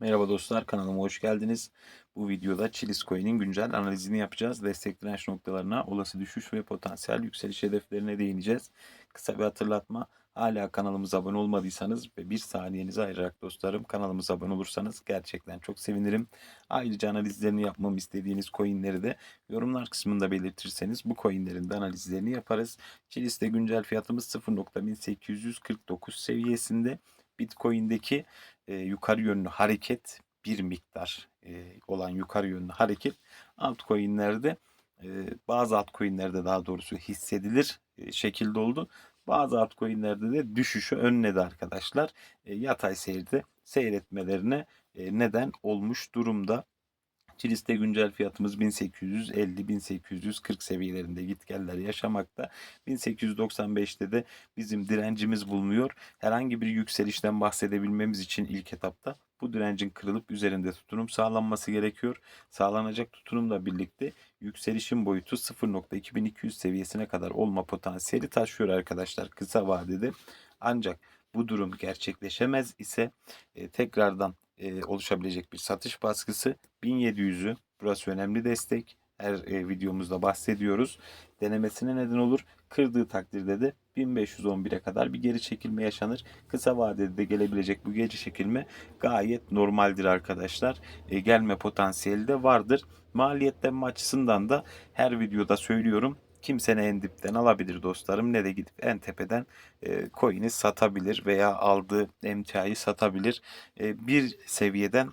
Merhaba dostlar kanalıma hoş geldiniz. Bu videoda Chilis Coin'in güncel analizini yapacağız. Destek direnç noktalarına, olası düşüş ve potansiyel yükseliş hedeflerine değineceğiz. Kısa bir hatırlatma. Hala kanalımıza abone olmadıysanız ve bir saniyenizi ayırarak dostlarım kanalımıza abone olursanız gerçekten çok sevinirim. Ayrıca analizlerini yapmamı istediğiniz coinleri de yorumlar kısmında belirtirseniz bu coinlerin de analizlerini yaparız. Chilis'te güncel fiyatımız 0.1849 seviyesinde. Bitcoin'deki e, yukarı yönlü hareket bir miktar e, olan yukarı yönlü hareket altcoin'lerde e, bazı altcoin'lerde daha doğrusu hissedilir e, şekilde oldu. Bazı altcoin'lerde de düşüşü önledi arkadaşlar. E, yatay seyirde seyretmelerine e, neden olmuş durumda. Kilis'te güncel fiyatımız 1850-1840 seviyelerinde gitgeller yaşamakta. 1895'te de bizim direncimiz bulunuyor. Herhangi bir yükselişten bahsedebilmemiz için ilk etapta bu direncin kırılıp üzerinde tutunum sağlanması gerekiyor. Sağlanacak tutunumla birlikte yükselişin boyutu 0.2200 seviyesine kadar olma potansiyeli taşıyor arkadaşlar kısa vadede. Ancak bu durum gerçekleşemez ise e, tekrardan e, oluşabilecek bir satış baskısı 1700'ü burası önemli destek. Her e, videomuzda bahsediyoruz. Denemesine neden olur. Kırdığı takdirde de 1511'e kadar bir geri çekilme yaşanır. Kısa vadede de gelebilecek bu geri çekilme gayet normaldir arkadaşlar. E, gelme potansiyeli de vardır. Maliyetlenme açısından da her videoda söylüyorum kimse ne en dipten alabilir dostlarım ne de gidip en tepeden e, coin'i satabilir veya aldığı emtiayı satabilir. E, bir seviyeden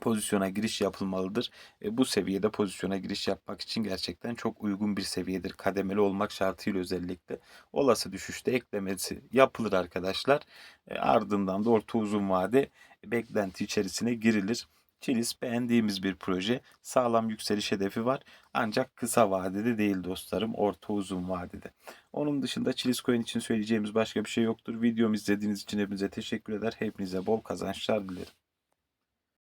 pozisyona giriş yapılmalıdır. E, bu seviyede pozisyona giriş yapmak için gerçekten çok uygun bir seviyedir. Kademeli olmak şartıyla özellikle. Olası düşüşte eklemesi yapılır arkadaşlar. E, ardından da orta uzun vade beklenti içerisine girilir. Kilis beğendiğimiz bir proje. Sağlam yükseliş hedefi var. Ancak kısa vadede değil dostlarım. Orta uzun vadede. Onun dışında Chilis Coin için söyleyeceğimiz başka bir şey yoktur. Videomu izlediğiniz için hepinize teşekkür eder. Hepinize bol kazançlar dilerim.